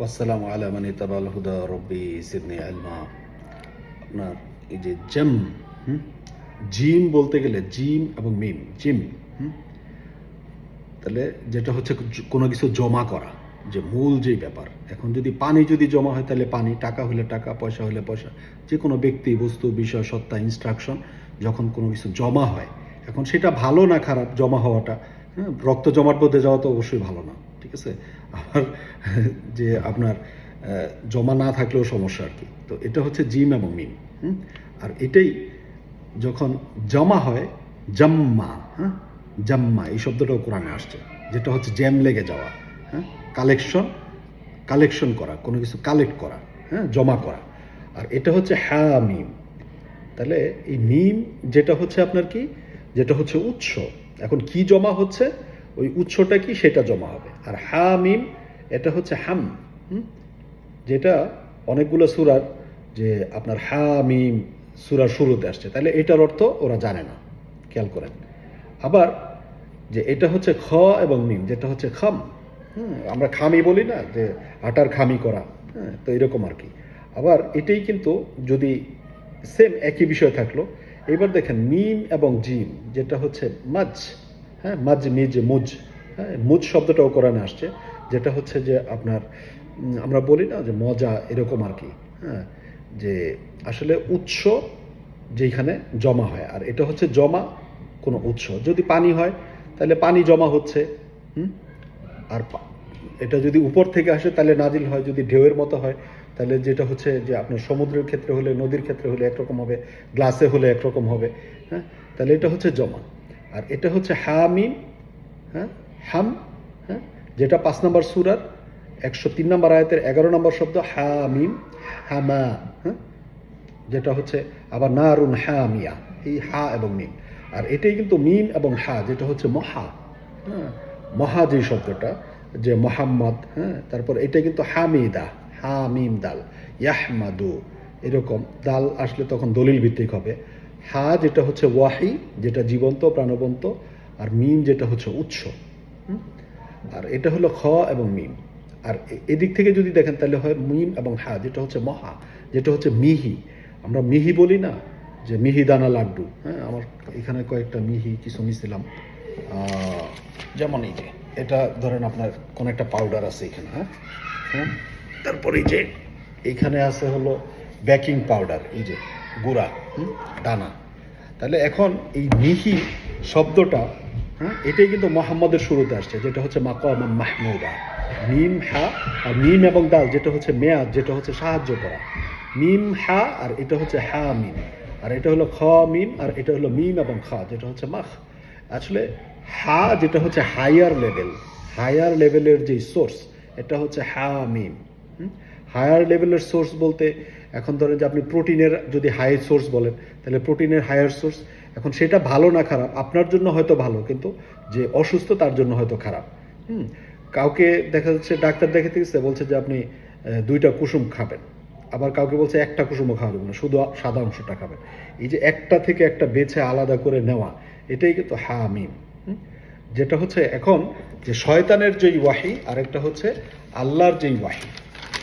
ওয়াসালাম আলা মানে তাবাল হুদা রব্বি সিদনি আলমা আপনার এই যে জেম জিম বলতে গেলে জিম এবং মিম জিম তাহলে যেটা হচ্ছে কোনো কিছু জমা করা, যে মূল যে ব্যাপার। এখন যদি পানি যদি জমা হয় তাহলে পানি, টাকা হলে টাকা, পয়সা হলে পয়সা। যে কোনো ব্যক্তি, বস্তু, বিষয়, সত্তা ইনস্ট্রাকশন যখন কোনো কিছু জমা হয়, এখন সেটা ভালো না খারাপ জমা হওয়াটা হ্যাঁ? রক্ত জমাট মধ্যে যাওয়া তো অবশ্যই ভালো না। ঠিক আছে? আবার যে আপনার জমা না থাকলেও সমস্যা আর কি। তো এটা হচ্ছে জিম এবং মিম আর এটাই যখন জমা হয়, জাম্মা হ্যাঁ? জাম্মা, এই শব্দটাও কোরআনে আসছে, যেটা হচ্ছে জ্যাম লেগে যাওয়া হ্যাঁ? কালেকশন কালেকশন করা, কোনো কিছু কালেক্ট করা হ্যাঁ? জমা করা। আর এটা হচ্ছে হ্যা মিম। তাহলে এই মিম যেটা হচ্ছে আপনার কি? যেটা হচ্ছে উৎস। এখন কি জমা হচ্ছে? ওই উৎসটা কি? সেটা জমা হবে। আর হা মিম এটা হচ্ছে হাম যেটা অনেকগুলো সুরার, যে আপনার হা মিম সুরার শুরুতে আসছে। তাহলে এটার অর্থ ওরা জানে না। খেয়াল করেন। আবার যে এটা হচ্ছে খ এবং মিম, যেটা হচ্ছে খাম আমরা খামি বলি না, যে আটার খামি করা হ্যাঁ? তো এরকম আর কি। আবার এটাই কিন্তু যদি সেম একই বিষয় থাকল, এবার দেখেন মিম এবং জিম যেটা হচ্ছে মাজ হ্যাঁ মাজ মিজ মুজ হ্যাঁ মুজ শব্দটাও কোরআনে আসছে, যেটা হচ্ছে যে আপনার আমরা বলি না যে মজা এরকম আর কি। হ্যাঁ যে আসলে উৎস যেখানে জমা হয়। আর এটা হচ্ছে জমা কোনো উৎস। যদি পানি হয়, তাহলে পানি জমা হচ্ছে। হুম? আর এটা যদি উপর থেকে আসে, তাহলে নাজিল হয়। যদি ঢেউয়ের মতো হয়, তাহলে যেটা হচ্ছে যে আপনার সমুদ্রের ক্ষেত্রে হলে, নদীর ক্ষেত্রে হলে একরকম হবে, গ্লাসে হলে একরকম হবে। হ্যাঁ তাহলে এটা হচ্ছে জমা। আর এটা হচ্ছে হামিম হ্যাঁ? হাম হ্যাঁ? যেটা পাঁচ নম্বর সুরার, একশো তিন নম্বর আয়াতের এগারো নম্বর শব্দ হামিম, হামা হ্যাঁ? যেটা হচ্ছে আবার নারুন হামিয়া, এই হা এবং মিম। আর এটাই কিন্তু মিম এবং হা, যেটা হচ্ছে মহা হ্যাঁ? মহা যে শব্দটা, যে মোহাম্মদ হ্যাঁ? তারপর এটা কিন্তু হামিদা হা মিম দাল, ইয়াহমাদু। এরকম, দাল আসলে তখন দলিল ভিত্তিক হবে। হা যেটা হচ্ছে ওয়াহি, যেটা জীবন্ত, প্রাণবন্ত, আর মিম যেটা হচ্ছে উৎস। আর এটা হলো খ এবং মিম। আর এদিক থেকে যদি দেখেন তাহলে হয় মিম এবং হা, যেটা হচ্ছে মহা, যেটা হচ্ছে মিহি। আমরা মিহি বলি না, যে মিহি দানা লাড্ডু। হ্যাঁ আমার এখানে কয়েকটা মিহি কিছু নিছিলাম। যেমন এই যে, এটা ধরেন আপনার কোনো একটা পাউডার আছে এখানে হ্যাঁ? হ্যাঁ তারপরে যে, এখানে আছে হলো বেকিং পাউডার এই যে গুঁড়া হুম, দানা তাহলে এখন এই মিহি শব্দটা হ্যাঁ এটাই কিন্তু মোহাম্মদের শুরুতে আসছে যেটা হচ্ছে মাকাম মাহমুদা। মিম হা আর মিম এবং দাল যেটা হচ্ছে মেয়াদ যেটা হচ্ছে সাহায্য করা। মিম হা আর এটা হচ্ছে হা মিম। আর এটা হলো খ মিম আর এটা হলো মিম এবং খা যেটা হচ্ছে মাখ। আসলে হা যেটা হচ্ছে হায়ার লেভেল হায়ার লেভেলের যে সোর্স এটা হচ্ছে হা মিম হায়ার লেভেলের সোর্স বলতে, এখন ধরেন যে আপনি প্রোটিনের যদি হাই সোর্স বলেন, তাহলে প্রোটিনের হায়ার সোর্স, এখন সেটা ভালো না খারাপ, আপনার জন্য হয়তো ভালো, কিন্তু যে অসুস্থ তার জন্য হয়তো খারাপ। হুম, কাউকে দেখা যাচ্ছে ডাক্তার দেখাতে গেছে, বলছে যে আপনি দুইটা কুসুম খাবেন। আবার কাউকে বলছে একটা কুসুমও খাওয়া যাবে না, শুধু সাদা অংশটা খাবেন। এই যে একটা থেকে একটা বেছে আলাদা করে নেওয়া, এটাই কিন্তু হা মিম যেটা হচ্ছে এখন যে শয়তানের যেই ওয়াহি আর একটা হচ্ছে আল্লাহর যেই ওয়াহি।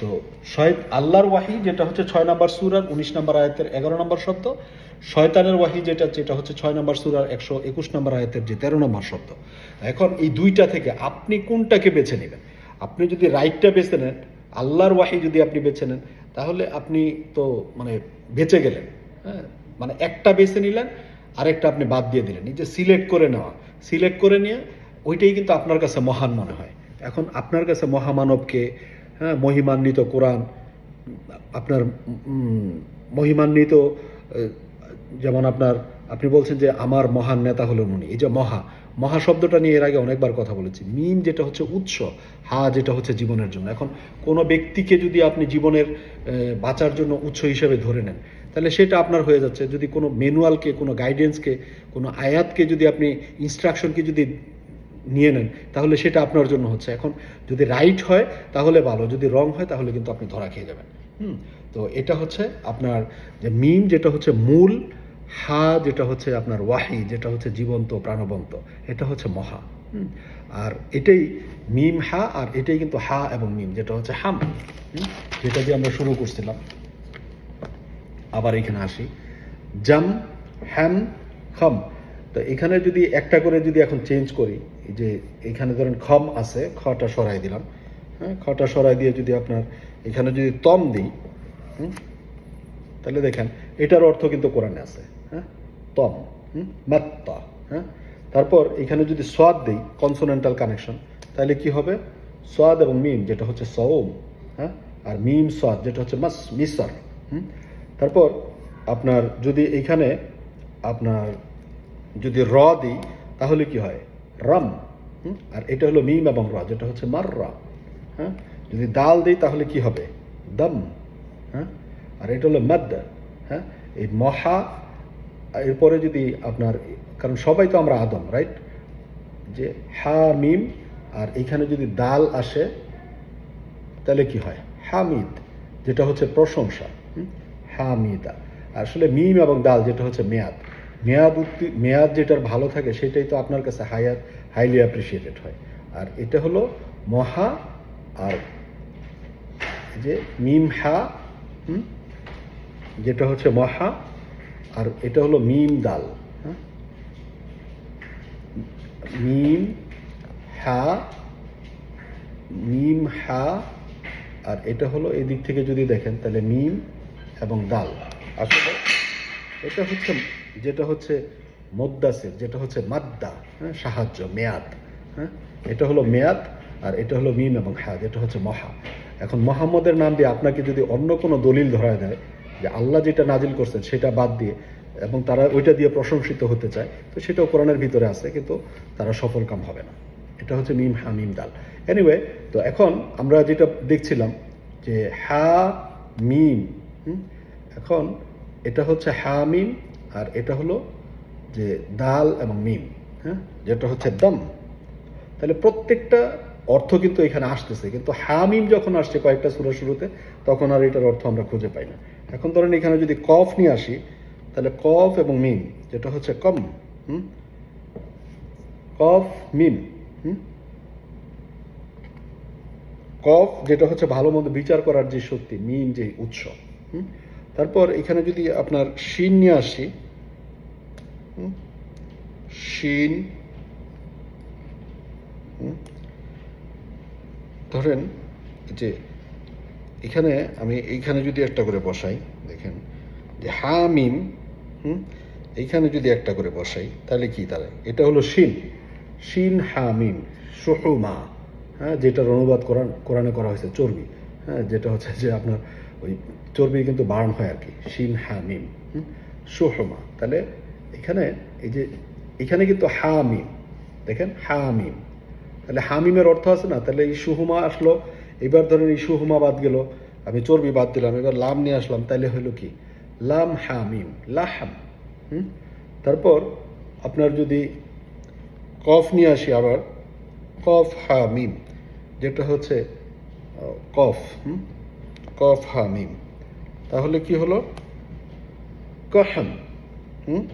তো শয় আল্লাহর ওয়াহি যেটা হচ্ছে ছয় নম্বর সুরার উনিশ নম্বর আয়াতের এগারো নম্বর শব্দ, শয়তানের ওয়াহি যেটা যেটা হচ্ছে ছয় নম্বর সুরার একশো একুশ নম্বর আয়াতের যে তেরো নম্বর শব্দ। এখন এই দুইটা থেকে আপনি কোনটাকে বেছে নেবেন? আপনি যদি রাইটটা বেছে নেন, আল্লাহর ওয়াহি যদি আপনি বেছে নেন, তাহলে আপনি তো মানে বেঁচে গেলেন। হ্যাঁ? মানে একটা বেছে নিলেন, আরেকটা আপনি বাদ দিয়ে দিলেন। এই যে সিলেক্ট করে নেওয়া সিলেক্ট করে নিয়ে ওইটাই কিন্তু আপনার কাছে মহান মনে হয়। এখন আপনার কাছে মহামানবকে হ্যাঁ মহিমান্বিত কোরআন, আপনার মহিমান্বিত যেমন আপনার, আপনি বলছেন যে আমার মহান নেতা হলো উনি, এই যে মহা মহা শব্দটা নিয়ে এর আগে অনেকবার কথা বলেছি। মিম যেটা হচ্ছে উৎস, হা যেটা হচ্ছে জীবনের জন্য। এখন কোনো ব্যক্তিকে যদি আপনি জীবনের বাঁচার জন্য উৎস হিসেবে ধরে নেন, তাহলে সেটা আপনার হয়ে যাচ্ছে। যদি কোনো ম্যানুয়ালকে কোনো গাইডেন্সকে কোনো আয়াতকে যদি আপনি ইনস্ট্রাকশনকে যদি নিয়ে নেন, তাহলে সেটা আপনার জন্য হচ্ছে। এখন যদি রাইট হয়, তাহলে ভালো। যদি রং হয়, তাহলে কিন্তু আপনি ধরা খেয়ে যাবেন। হুম? তো এটা হচ্ছে আপনার যে মিম যেটা হচ্ছে মূল, হা যেটা হচ্ছে আপনার ওয়াহি, যেটা হচ্ছে জীবন্ত, প্রাণবন্ত, এটা হচ্ছে মহা। আর এটাই মিম হা, আর এটাই কিন্তু হা এবং মিম যেটা হচ্ছে হাম। যেটা দিয়ে আমরা শুরু করছিলাম। আবার এখানে আসি। জাম, হ্যাম, খম। তো এখানে যদি একটা করে যদি এখন চেঞ্জ করি এই যে এখানে ধরেন খম আছে, খটা সরাই দিলাম। হ্যাঁ খটা সরাই দিয়ে যদি আপনার এখানে যদি তম দিই তাহলে দেখেন এটার অর্থ কিন্তু কোরআনে আছে। হ্যাঁ তম, হুম, মাত্তা হ্যাঁ। তারপর এখানে যদি সোয়াদ দিই কনসোনেন্টাল কানেকশন তাহলে কি হবে? সোয়াদ এবং মিম, যেটা হচ্ছে সওম হ্যাঁ আর মিম সোয়াদ যেটা হচ্ছে মাস, মিসর, হুম। তারপর আপনার যদি এখানে আপনার যদি র দিই, তাহলে কি হয়? রম? আর এটা হলো মিম এবং র, যেটা হচ্ছে মার র হ্যাঁ? যদি দাল দিই তাহলে কি হবে? দম হ্যাঁ? আর এটা হলো মদ হ্যাঁ? এই মহা, এরপরে যদি আপনার, কারণ সবাই তো আমরা আদম, রাইট? যে হা, মিম, আর এখানে যদি দাল আসে, তাহলে কি হয়? হামিদ, যেটা হচ্ছে প্রশংসা, হুম? হামিদা। আসলে মিম এবং দাল, যেটা হচ্ছে মেয়াদ। মেয়াদ উত্তি- মেয়াদ যেটার ভালো থাকে সেটাই তো আপনার কাছে হায়ার হাইলি অ্যাপ্রিসিয়েটেড হয়। আর এটা হলো মহা আর যে মিম হা যেটা হচ্ছে মহা আর এটা হলো মিম দাল? মিম হা মিম হা আর এটা হলো এদিক থেকে যদি দেখেন তাহলে মিম এবং দাল। আসলে এটা হচ্ছে যেটা হচ্ছে মোদ্দাসের যেটা হচ্ছে মাদ্দা হ্যাঁ সাহায্য, মেয়াদ হ্যাঁ এটা হলো মেয়াদ আর এটা হলো মিম এবং হা যেটা হচ্ছে মহা এখন মোহাম্মদের নাম দিয়ে আপনাকে যদি অন্য কোনো দলিল ধরা দেয় যে আল্লাহ যেটা নাজিল করছেন সেটা বাদ দিয়ে এবং তারা ওইটা দিয়ে প্রশংসিত হতে চায়, তো সেটাও কোরআনের ভিতরে আছে, কিন্তু তারা সফল কাম হবে না এটা হচ্ছে মিম হা, মিম দাল এনিওয়ে তো এখন আমরা যেটা দেখছিলাম যে হা, মিম? এখন এটা হচ্ছে হা, মিম আর এটা হলো যে দাল এবং মিম হ্যাঁ যেটা হচ্ছে দম তাহলে প্রত্যেকটা অর্থ কিন্তু এখানে আসতেছে, কিন্তু হামিম যখন আসছে কয়েকটা সুরা শুরুতে, তখন আর এটার অর্থ আমরা খুঁজে পাই না এখন ধরেন এখানে যদি কফ নিয়ে আসি, তাহলে কফ এবং মিম যেটা হচ্ছে কম, হুম কফ মিম হুম কফ, যেটা হচ্ছে ভালো মন্দ বিচার করার যে শক্তি মিম যে উৎস, হুম? তারপর এখানে যদি আপনার শিন নিয়ে আসি? শিন? ধরেন যে এখানে আমি এইখানে যদি একটা করে বসাই, দেখেন, যে হা, মিম, হুম? এইখানে যদি একটা করে বসাই, তাহলে কি দাঁড়ায় এটা হলো শিন। শিন, হা, মিম, সুহুমা হ্যাঁ যেটার অনুবাদ কোরআন, কোরআনে করা হয়েছে, চর্বি হ্যাঁ যেটা হচ্ছে যে আপনার ওই চর্বি কিন্তু বার্ন হয় আর কি। শিন, হা, মিম, হুম? সুহুমা, তাহলে এখানে এই যে, এখানে কিন্তু হামিম, দেখেন হামিম। তাহলে হামিমের অর্থ আছে না? তাহলে এই সুহুমা আসলো, এবার ধরেন এই সুহুমা বাদ গেল, আমি চর্বি বাদ দিলাম, এবার লাম নিয়ে আসলাম, তাহলে হলো কি? লাম হামিম, লাহাম, হুম? তারপর আপনার যদি কফ নিয়ে আসি আবার, কফ হামিম, যেটা হচ্ছে কফ, হুম? কফ হামিম। তাহলে কি হলো? কহাম, হুম?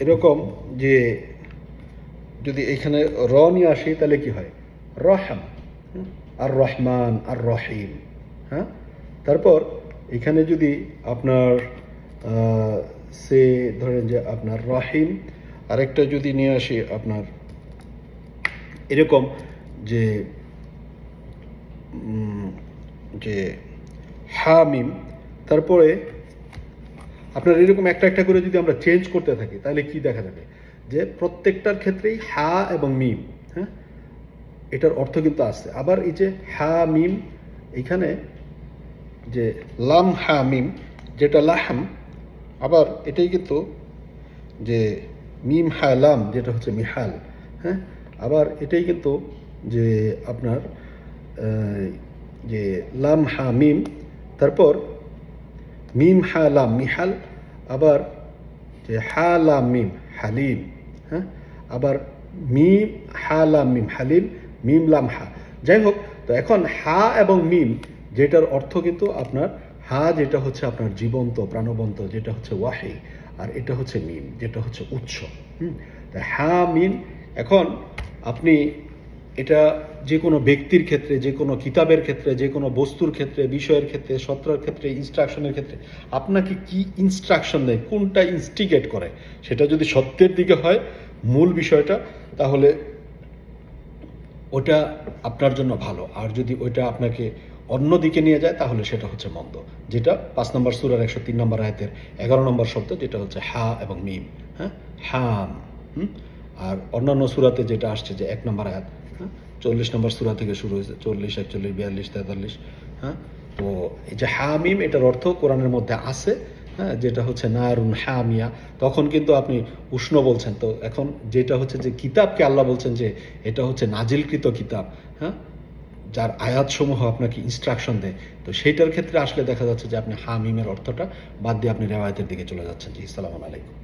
এরকম যে যদি এখানে র নিয়ে আসি, তাহলে কি হয়? রহাম। হুম? আর রহমান, আর রহিম। হ্যাঁ? তারপর এখানে যদি আপনার সে ধরেন যে আপনার রহিম, আরেকটা যদি নিয়ে আসি আপনার, এরকম যে যে হামিম, তারপরে আপনার এরকম একটা একটা করে যদি আমরা চেঞ্জ করতে থাকি, তাহলে কি দেখা যাবে? যে প্রত্যেকটার ক্ষেত্রেই হা এবং মিম হ্যাঁ? এটার অর্থ কিন্তু আসছে আবার এই যে হা, মিম, এখানে যে লাম, হা, মিম, যেটা লাহাম, আবার এটাই কিন্তু যে মিম, হা, লাম, যেটা হচ্ছে মিহাল হ্যাঁ? আবার এটাই কিন্তু যে আপনার যে লাম, হা, মিম, তারপর মিম, হা, লাম, মিহাল আবার যে হা লাম মিম হালিম হ্যাঁ? আবার মিম হা লাম মিম হালিম মিম, লাম, হা। যাই হোক, তো এখন হা এবং মিম, যেটার অর্থ কিন্তু আপনার হা যেটা হচ্ছে আপনার জীবন্ত, প্রাণবন্ত, যেটা হচ্ছে ওয়াহি, আর এটা হচ্ছে মিম, যেটা হচ্ছে উৎস, হুম? তা হা, মিম, এখন আপনি এটা যে কোনো ব্যক্তির ক্ষেত্রে, যে কোনো কিতাবের ক্ষেত্রে, যে কোনো বস্তুর ক্ষেত্রে, বিষয়ের ক্ষেত্রে, সত্রের ক্ষেত্রে ইনস্ট্রাকশনের ক্ষেত্রে, আপনাকে কি ইনস্ট্রাকশন দেয়, কোনটা ইনস্টিগেট করে, সেটা যদি সত্যের দিকে হয়, মূল বিষয়টা, তাহলে ওটা আপনার জন্য ভালো। আর যদি ওইটা আপনাকে অন্য দিকে নিয়ে যায়, তাহলে সেটা হচ্ছে মন্দ। যেটা পাঁচ নম্বর সুরার একশো তিন নম্বর আয়তের এগারো নম্বর শব্দ, যেটা হচ্ছে হা এবং মিম হ্যাঁ? হাম? আর অন্যান্য সুরাতে যেটা আসছে যে এক নম্বর আয়াত চল্লিশ নম্বর সুরা থেকে শুরু হয়েছে, চল্লিশ, একচল্লিশ, বিয়াল্লিশ, তেতাল্লিশ হ্যাঁ? তো এই যে হামিম, এটার অর্থ কোরআনের মধ্যে আছে হ্যাঁ? যেটা হচ্ছে নারুন হামিয়া। তখন কিন্তু আপনি উষ্ণ বলছেন। তো এখন যেটা হচ্ছে যে কিতাবকে আল্লাহ বলছেন যে এটা হচ্ছে নাজিলকৃত কিতাব হ্যাঁ? যার আয়াতসমূহ আপনাকে ইনস্ট্রাকশন দেয়। তো সেইটার ক্ষেত্রে আসলে দেখা যাচ্ছে যে আপনি হামিমের অর্থটা বাদ দিয়ে আপনি রেওয়ায়তের দিকে চলে যাচ্ছেন। জি সালাম আলাইকুম।